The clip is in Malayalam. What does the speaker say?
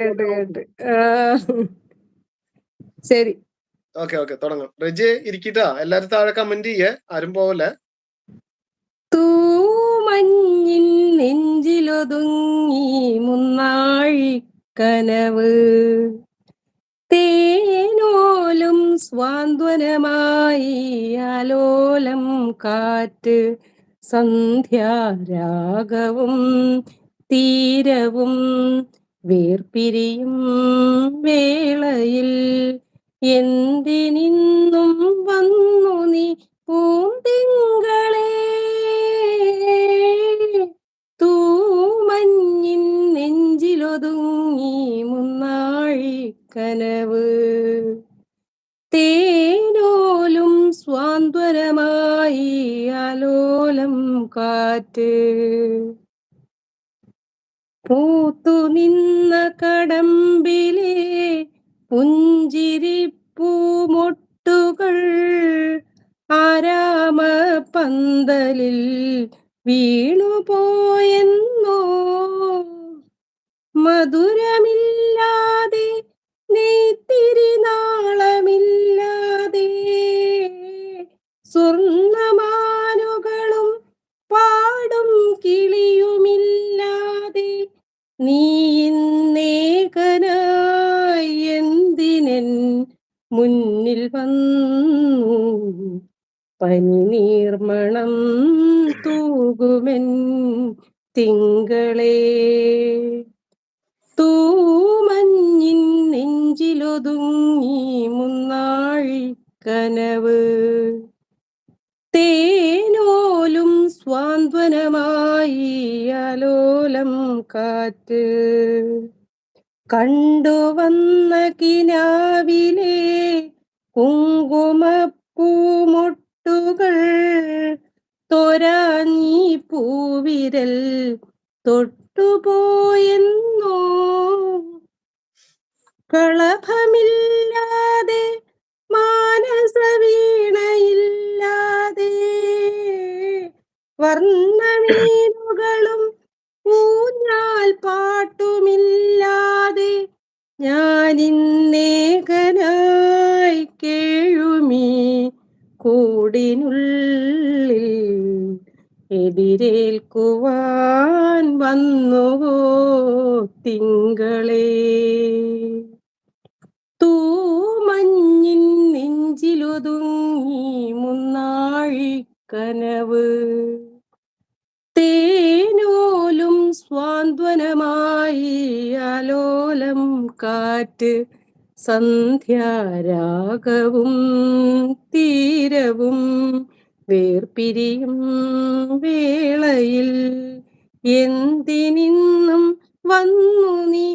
കേട്ട് കേട്ട്. ശരി. ഓക്കെ ഓക്കെ തുടങ്ങാം. റെജി ഇരിക്കട്ടാ? എല്ലാരും താഴെ കമന്റ് ചെയ്യേ. ആരും പോവല്ലേ? തൂമഞ്ഞിൻ നെഞ്ചിലൊതുങ്ങി മുന്നാഴിക്കനവ് തേനോലും സ്വാന്തനമായി ആലോലം കാറ്റ്. സന്ധ്യാരാഗവും തീരവും വേർപിരിയും വേളയിൽ എന്തിനിന്നും വന്നു നീ പൂന്തിങ്കളെ? തൂമഞ്ഞിൻ നെഞ്ചിലൊതുങ്ങി മുന്നാഴി കനവ് തേനോലും സ്വാന്തരമായി ആലോലം കാറ്റ്. പൂത്തു നിന്ന കടമ്പിലെ പുഞ്ചിരിപ്പൂമൊട്ടുകൾ ആരാമ പന്തലിൽ വീണുപോയെന്നോ? മധുരമില്ലാതെ നെയ്ത്തിരി നാളമില്ലാതെ നീ ഇന്നേകനായി മുന്നിൽ വന്നു? പനിനീർമണം തൂകുമെൻ തിങ്കളേ. തൂമഞ്ഞിൻ നെഞ്ചിലൊതുങ്ങി മുന്നാഴി കനവ്. തേനോലും സ്വാന്തനമായി അലോലം കാറ്റ്. കണ്ടുവന്ന കിനാവിലെ കുങ്കുമപ്പൂമൊട്ടുകൾ തൊരാഞ്ഞി പൂവിരൽ തൊട്ടുപോയെന്നോ. കളഭമില്ലാതെ വർണമീനുകളും ഊഞ്ഞാൽ പാട്ടുമില്ലാതെ ഞാനിന്നേകനായി കേഴുമീ കൂടിനുള്ളിൽ എതിരേൽക്കുവാൻ വന്നുവോ തിങ്കളേ? തൂമഞ്ഞിൻ നെഞ്ചിലൊതുങ്ങി മുന്നാഴി സ്വാന്തനമായി അലോലം കാറ്റ് സന്ധ്യാരാഗവും തീരവും വേർപിരിയും വേളയിൽ എന്തിനിന്നും വന്നു നീ